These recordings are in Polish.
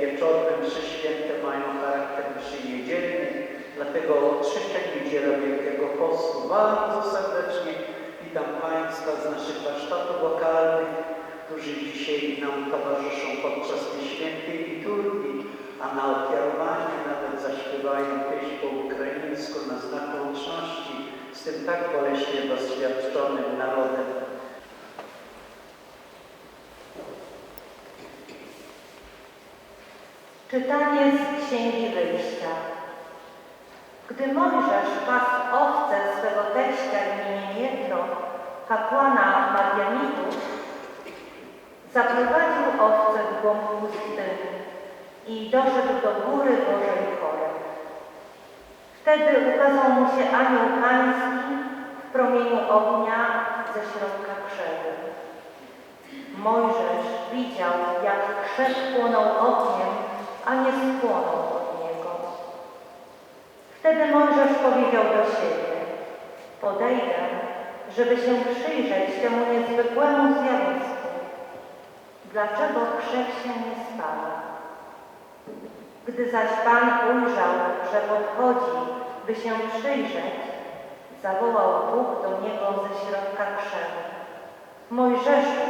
wieczorne mszy święte mają charakter mszy niedzielny, dlatego trzecia niedziela Wielkiego Postu bardzo serdecznie. Witam Państwa z naszych warsztatów lokalnych, którzy dzisiaj nam towarzyszą podczas tej świętej liturgii, a na ofiarowanie nawet zaśpiewają pieśń po ukraińsku na znak łączności z tym tak boleśnie doświadczonym narodem. Czytanie z Księgi Wyjścia. Gdy Mojżesz pasł owce swego teścia imieniem Jetro, kapłana Madianitów, zaprowadził owce w głąb pustyni i doszedł do góry Bożej Choreb. Wtedy ukazał mu się anioł pański w promieniu ognia ze środka krzewy. Mojżesz widział, jak krzew płonął ogniem, a nie spłonął od niego. Wtedy Mojżesz powiedział do siebie, podejdę, żeby się przyjrzeć temu niezwykłemu zjawisku. Dlaczego krzew się nie spala? Gdy zaś Pan ujrzał, że podchodzi, by się przyjrzeć, zawołał Bóg do niego ze środka krzewu. Mojżeszu,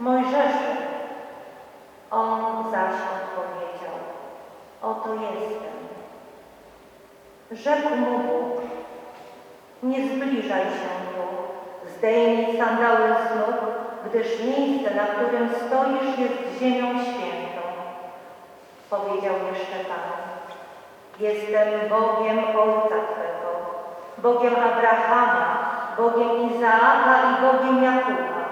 Mojżeszu! On zaś odpowiedział, oto jestem. Rzekł mu Bóg, nie zbliżaj się tu, zdejmij sandały z nóg, gdyż miejsce, na którym stoisz, jest ziemią świętą. Powiedział jeszcze Pan, jestem Bogiem Ojca Twego, Bogiem Abrahama, Bogiem Izaaka i Bogiem Jakuba.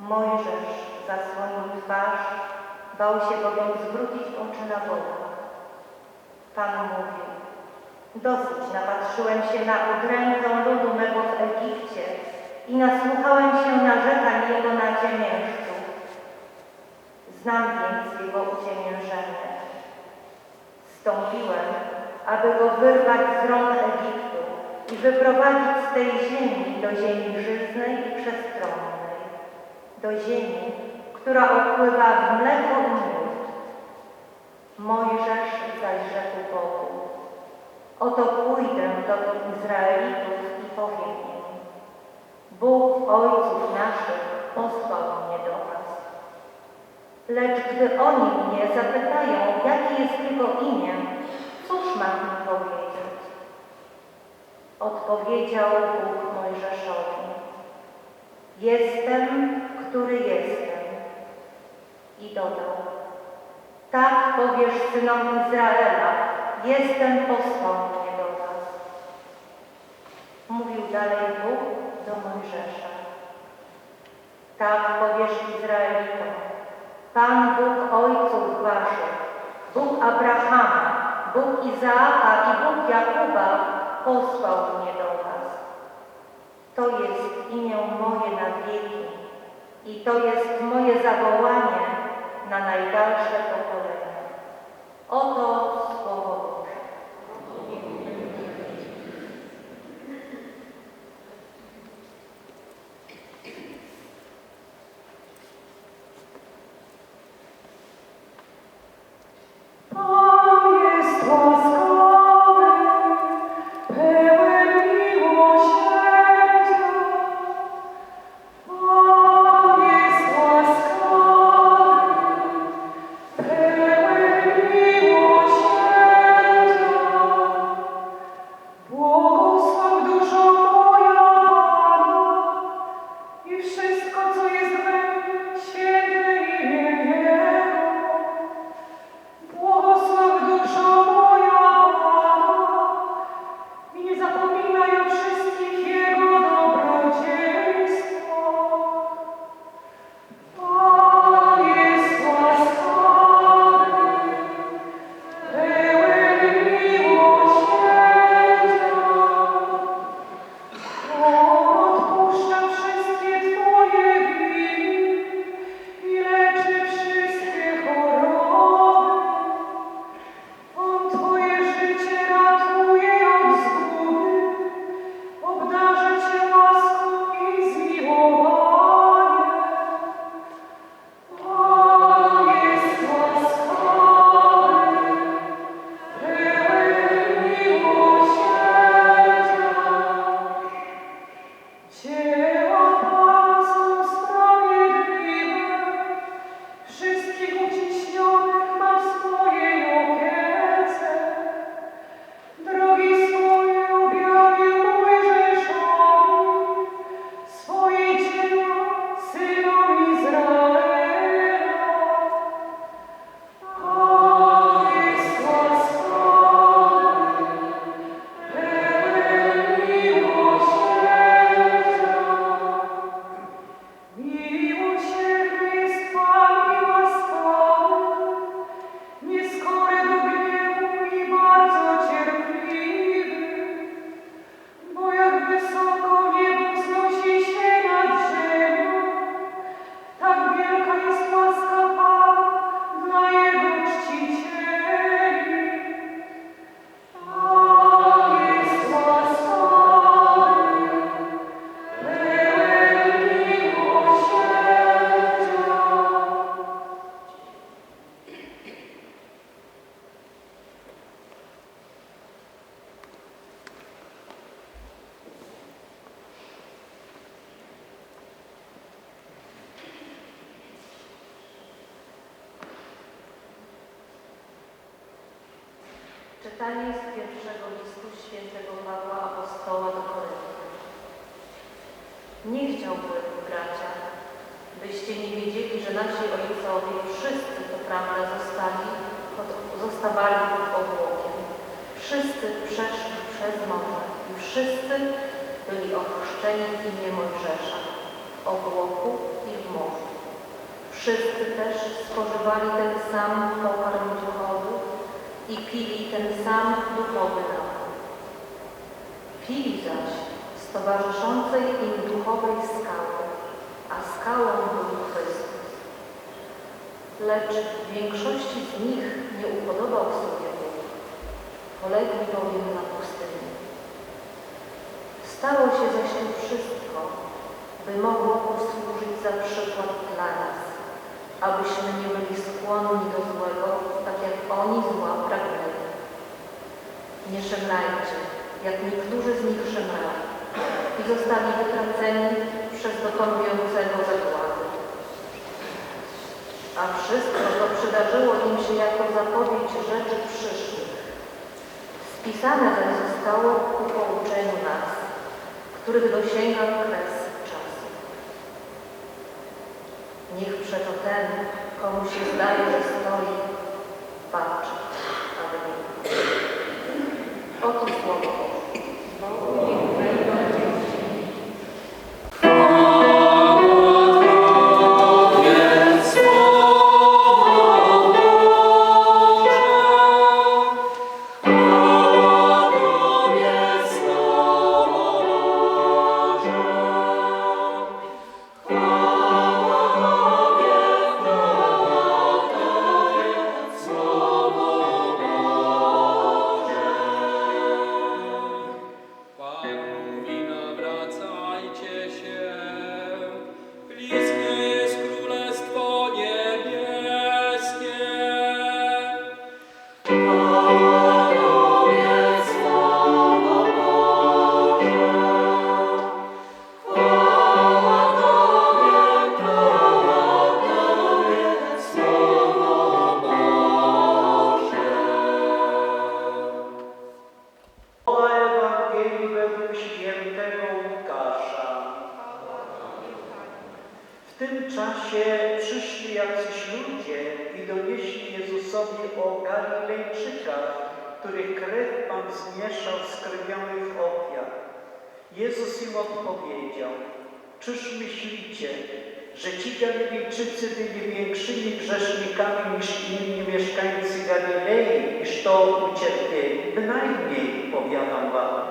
Mojżesz zasłonił twarz, bał się bowiem zwrócić oczy na Boga. Pan mówił, dosyć napatrzyłem się na udrękę ludu mego w Egipcie i nasłuchałem się narzekań jego nadziemieńców. Znam więc jego uciemiężenie. Wstąpiłem, aby go wyrwać z rąk Egiptu i wyprowadzić z tej ziemi do ziemi żyznej i przestronnej, do ziemi, która opływa w mleko i miód. Mojżesz zaś rzekł Bogu, oto pójdę do Izraelitów i powiem im, Bóg ojców naszych posłał mnie do was. Lecz gdy oni mnie zapytają, jakie jest Jego imię, cóż mam im powiedzieć? Odpowiedział Bóg Mojżeszowi, Jestem, który jestem. I dodał, tak powiesz synom Izraela, jestem posłał do was. Mówił dalej Bóg do Mojżesza. Tak powiesz Izraelitom, Pan Bóg ojców waszych, Bóg Abrahama, Bóg Izaaka i Bóg Jakuba posłał mnie do was. To jest imię moje na wieki i to jest moje zawołanie na najdalsze pokolenia. Oto Czytanie z pierwszego listu świętego Pawła Apostoła do Koryntian. Nie chciałbym, bracia, byście nie wiedzieli, że nasi ojcowie wszyscy, to prawda, zostali, pod, zostawali pod obłokiem. Wszyscy przeszli przez morze i wszyscy byli ochrzczeni w imię Mojżesza, w obłoku i w morzu. Wszyscy też spożywali ten sam pokarm duchowy i pili ten sam duchowy napój. Pili zaś z towarzyszącej im duchowej skały, a skałą był Chrystus. Lecz większości z nich nie upodobał sobie Bóg. Polegli bowiem na pustyni. Stało się zaś to wszystko, by mogło posłużyć za przykład dla nas, abyśmy nie byli skłonni do złego, tak jak oni zła pragnęli. Nie szemrajcie, jak niektórzy z nich szemrali i zostali wytraceni przez dokonującego zagłady. A wszystko to przydarzyło im się jako zapowiedź rzeczy przyszłych. Spisane zostało ku pouczeniu nas, których dosięga kres Niech przeto komu się zdaje, że stoi, patrzy, Jezus im odpowiedział, czyż myślicie, że ci Galilejczycy byli większymi grzesznikami niż inni mieszkańcy Galilei, iż to ucierpieli? Bynajmniej, powiadam wam.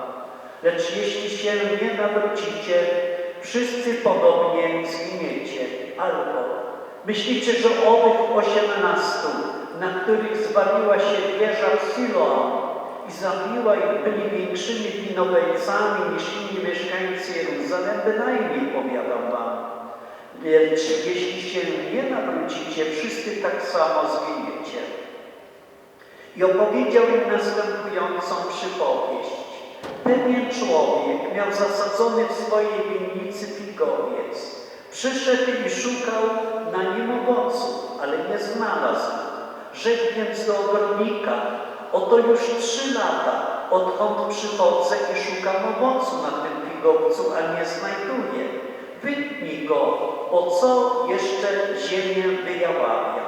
Lecz jeśli się nie nawrócicie, wszyscy podobnie zginiecie. Albo myślicie, że owych osiemnastu, na których zwaliła się wieża w Siloam i zabiła ich, byli większymi winowajcami niż inni mieszkańcy Jeruzalem? Bynajmniej, powiadam wam. Lecz jeśli się nie nawrócicie, wszyscy tak samo zginiecie. I opowiedział im następującą przypowieść. Pewien człowiek miał zasadzony w swojej winnicy figowiec. Przyszedł i szukał na nim owocu, ale nie znalazł. Rzekł więc do ogrodnika, oto już trzy lata, odkąd przychodzę i szukam owocu na tym figowcu, a nie znajduję. Wytnij go, bo co jeszcze ziemię wyjaławia?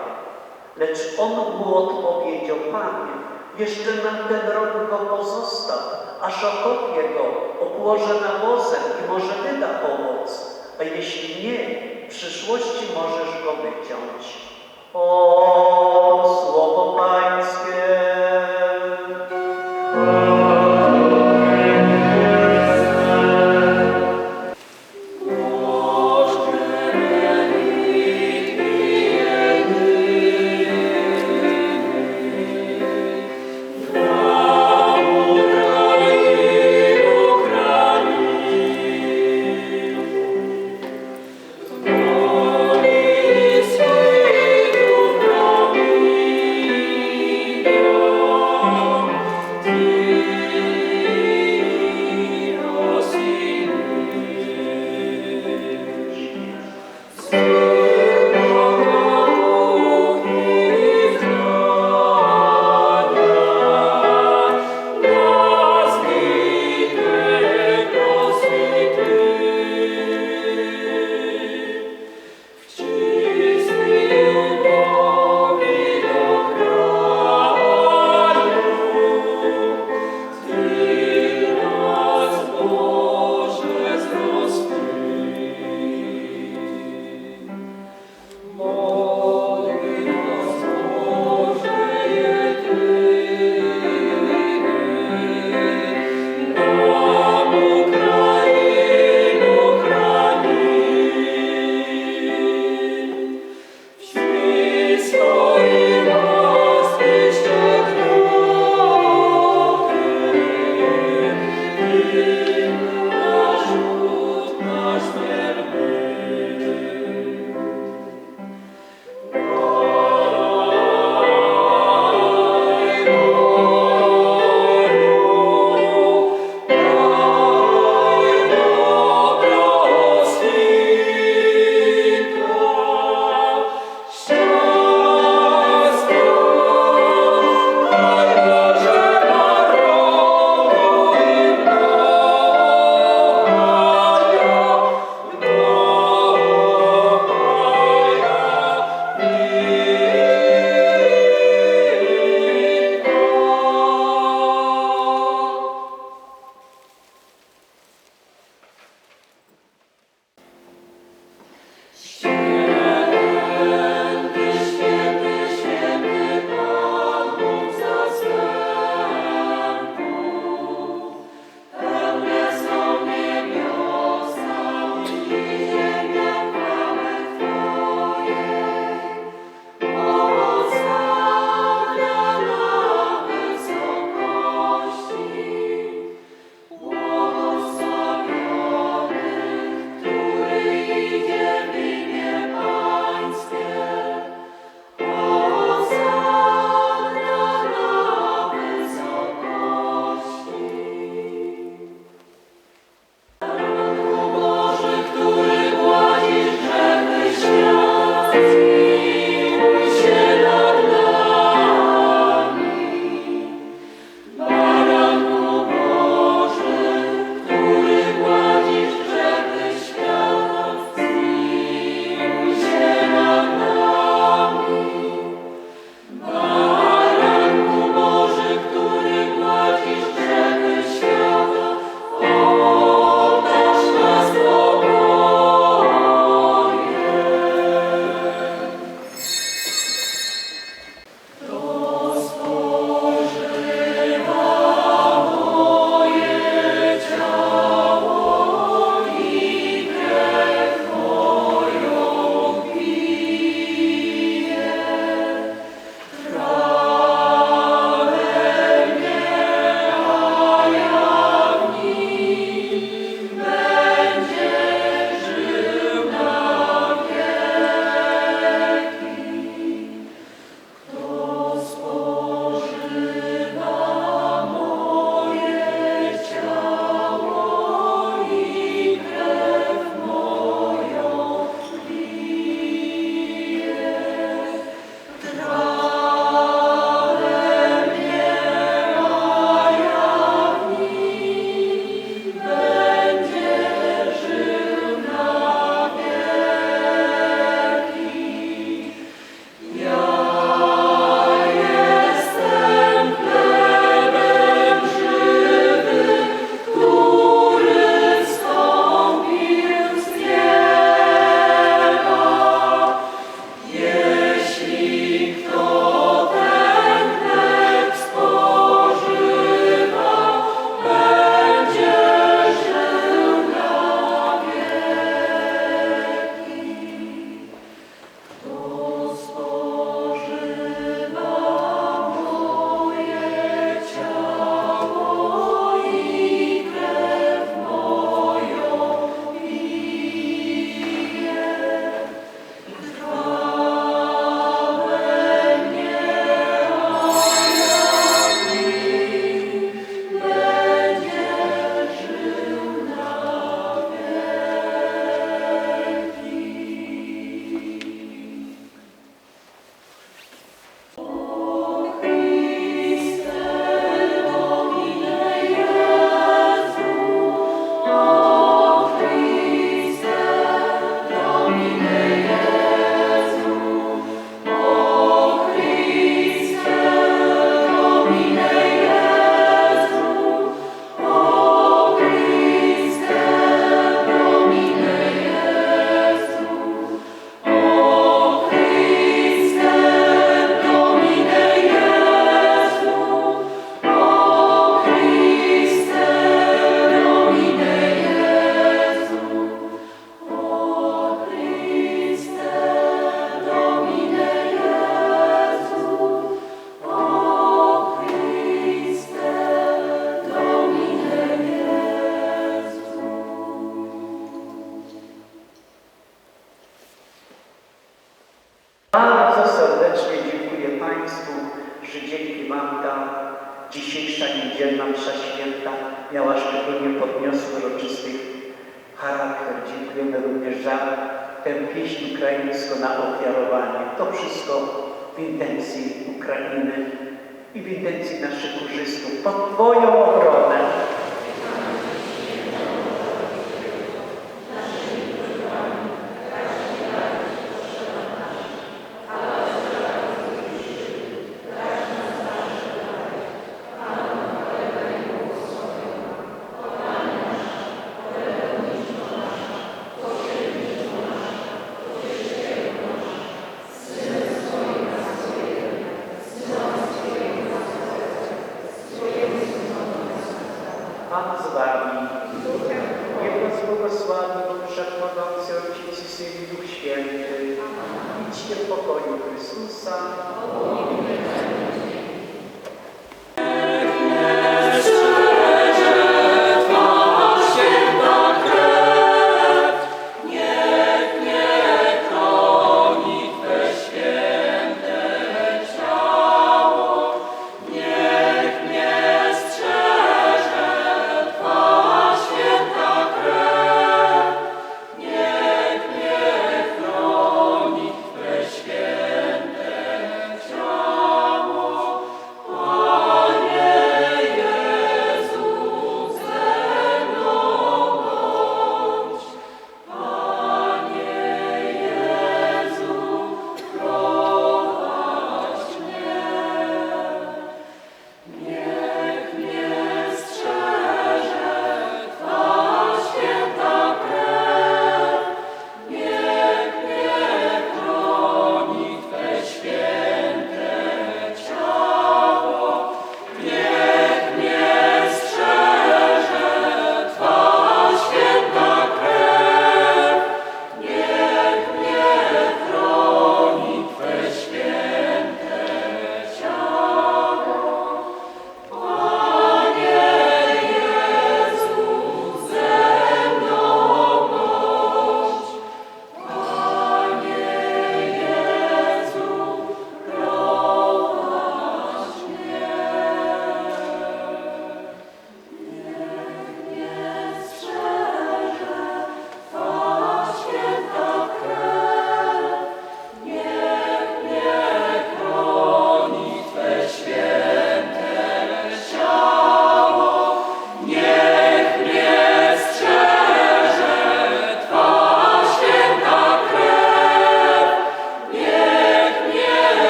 Lecz on mu odpowiedział, Panie, jeszcze na ten rok go pozostaw, aż okopię go, obłożę nawozem i może wyda owoc, a jeśli nie, w przyszłości możesz go wyciąć. O, słowo Pańskie! 주시오.